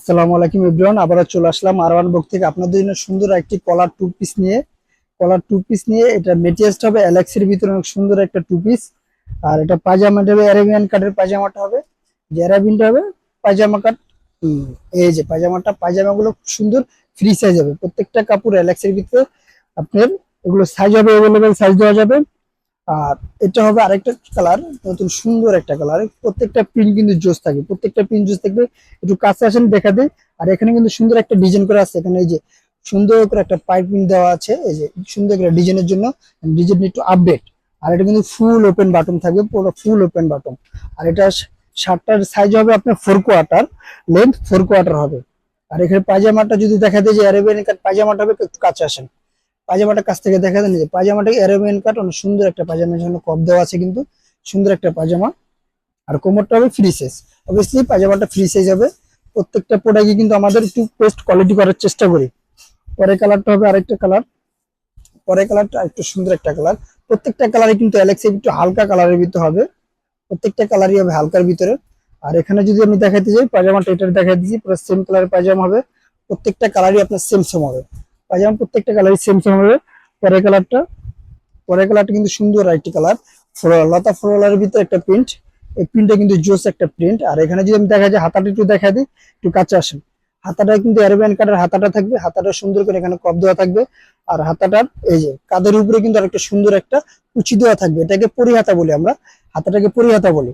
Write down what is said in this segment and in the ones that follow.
আসসালামু আলাইকুম ইব্রাহিম আবারও চলে আসলাম আরওয়ান বুক থেকে আপনাদের জন্য সুন্দর একটি কলার টু পিস নিয়ে। কলার টু পিস নিয়ে এটা মেটেরিয়ালসটা হবে অ্যালেক্সের ভিতরে, অনেক সুন্দর একটা টু পিস আর এটা পাজামাটা হবে অ্যারাবিয়ান কাটের পাজামাটা হবে। যে অ্যারাবিনটা হবে পাজামা কাট এই যে পাজামাটা পাজামাগুলো খুব সুন্দর ফ্রি সাইজ হবে। প্রত্যেকটা কাপড় অ্যালেক্সের ভিতরে আপনার এগুলো সাইজ হবে অ্যাভেলেবেল সাইজ দেওয়া যাবে। আর এটা হবে আরেকটা কালার নতুন সুন্দর একটা কালার প্রত্যেকটা প্রিন্ট কিন্তু জোস থাকে, প্রত্যেকটা প্রিন্ট জোস থাকবে একটু কাছে আসেন দেখা দেয় আর এখানে কিন্তু সুন্দর একটা ডিজাইন করা আছে, এখানে এই যে সুন্দর করে একটা পাইপিং দেওয়া আছে, এই যে সুন্দর করে ডিজাইনের জন্য ডিজাইন একটু আপডেট আর এটা কিন্তু ফুল ওপেন বাটন থাকবে, পুরো ফুল ওপেন বাটন আর এটা শার্টটার সাইজ হবে আপনার four quarter length four quarter হবে। আর এখানে পাজামাটা যদি দেখা দেয় যে অ্যারেবিয়ান কাট পাজামাটা হবে একটু কাছে আসেন। পাজামাটা কাছ থেকে দেখা দেন যে পাজামাটা অ্যারেবিয়ান কাট অনেক সুন্দর একটা পাজামার জন্য কপ দেওয়া আছে কিন্তু, সুন্দর একটা পাজামা আর কোমরটা হবে ফ্রি সাইজ অবভিয়াসলি পাজামাটা ফ্রি সাইজ হবে। প্রত্যেকটা প্রোডাক্টই কিন্তু আমাদের একটু বেস্ট কোয়ালিটি করার চেষ্টা করি। পরের কালারটা হবে আরেকটা কালার পরের কালারটা একটু সুন্দর একটা কালার প্রত্যেকটা কালারই কিন্তু অ্যালেক্সে একটু হালকা কালারের ভিতরে হবে। প্রত্যেকটা কালারই হবে হালকার ভিতরে। আর এখানে যদি আমি দেখাতে যাই পাজামাটা এটা দেখাই দিচ্ছি পুরো সেম কালারের পাজামা হবে। প্রত্যেকটা কালারই আপনার সেম সেম হবে। পাজামা প্রত্যেকটা কালারই সেম সেম হবে। পরের কালারটা পরের কালারটা কিন্তু সুন্দর একটি কালার ফ্লোরাল লতা ফ্লোরালের ভিতরে একটা প্রিন্ট এই প্রিন্টটা কিন্তু জোস একটা প্রিন্ট আর এখানে যদি আমি দেখা যায় হাতাটা একটু দেখা দিই, একটু কাছে আসেন। হাতাটা কিন্তু অ্যারোবিয়ান কাটার হাতাটা থাকবে, হাতাটা সুন্দর করে এখানে কপ দেওয়া থাকবে। আর হাতাটার এই যে কাদের উপরে কিন্তু আরেকটা সুন্দর একটা কুচি দেওয়া থাকবে। এটাকে পরিহাতা বলি আমরা, হাতাটাকে পরিহাতা বলি।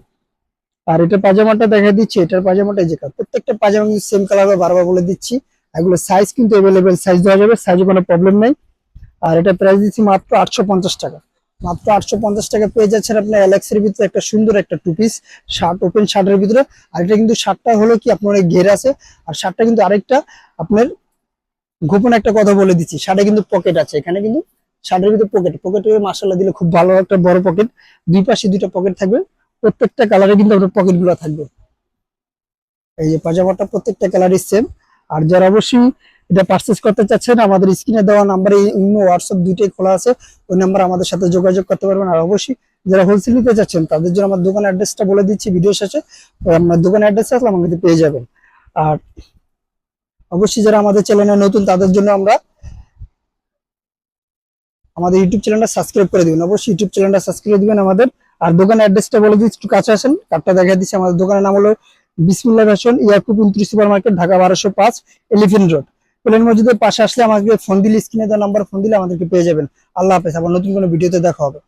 আর এটা পাজামাটা দেখা দিচ্ছি, এটার পাজামাটা যে। প্রত্যেকটা পাজামা কিন্তু সেম কালার বারবার বলে দিচ্ছি। এগুলো সাইজ কিন্তু অ্যাভেলেবেল সাইজ দেওয়া যাবে সাইজে কোনো প্রবলেম নাই। আর এটা প্রাইস দিচ্ছি মাত্র আটশো পঞ্চাশ টাকা। মাত্র আটশো পঞ্চাশ টাকা পেয়ে যাচ্ছেন আপনার অ্যালেক্সের ভিতরে একটা সুন্দর একটা টু পিস শার্ট ওপেন শার্টের ভিতরে। আর এটা কিন্তু শার্টটা হলো কি, আপনার ঘের আছে। আর শার্টটা কিন্তু আরেকটা, আপনার গোপন একটা কথা বলে দিচ্ছি শার্টে কিন্তু পকেট আছে। এখানে কিন্তু শার্টের ভিতরে পকেট পকেটে মাসাল্লাহ দিলে খুব ভালো একটা বড় পকেট দুই পাশে দুইটা পকেট থাকবে। প্রত্যেকটা কালারে কিন্তু আপনার পকেটগুলো থাকবে। এই যে পাজামাটা প্রত্যেকটা কালারই সেম আর যারা অবশ্যই এটা পারচেস করতে চাচ্ছেন, আমাদের স্ক্রিনে দেওয়া নাম্বারে ইমো হোয়াটসঅ্যাপ দুইটাই খোলা আছে, ওই নাম্বার আমাদের সাথে যোগাযোগ করতে পারবেন। আর অবশ্যই যারা হোলসেল নিতে চাচ্ছেন, তাদের জন্য আমার দোকান অ্যাড্রেসটা বলে দিচ্ছি ভিডিও শেষে আমার দোকান অ্যাড্রেস আসলে আমাকে পেয়ে যাবেন। আর অবশ্যই যারা আমাদের চ্যানেলে নতুন, তাদের জন্য আমরা আমাদের ইউটিউব চ্যানেলটা সাবস্ক্রাইব করে দিবেন। অবশ্যই ইউটিউব চ্যানেলটা সাবস্ক্রাইব করে দিবেন আমাদের। আর দোকান অ্যাড্রেসটা বলে দিচ্ছি, একটু কাছে আসেন কার্ডটা দেখা দিচ্ছি। আমাদের দোকানের নাম হলো বিসমুল্লাহ ফ্যাশন ইয়াকুব উনত্রিশ সুপার মার্কেট ঢাকা বারোশো পাঁচ এলিফেন্ট রোড প্লেন মসজিদের পাশে আসলে আমাকে ফোন দিলে স্ক্রিনে দেওয়া নাম্বার ফোন দিলে আমাদেরকে পেয়ে যাবেন। আল্লাহ হাফেজ, আবার নতুন কোনো ভিডিওতে দেখা হবে।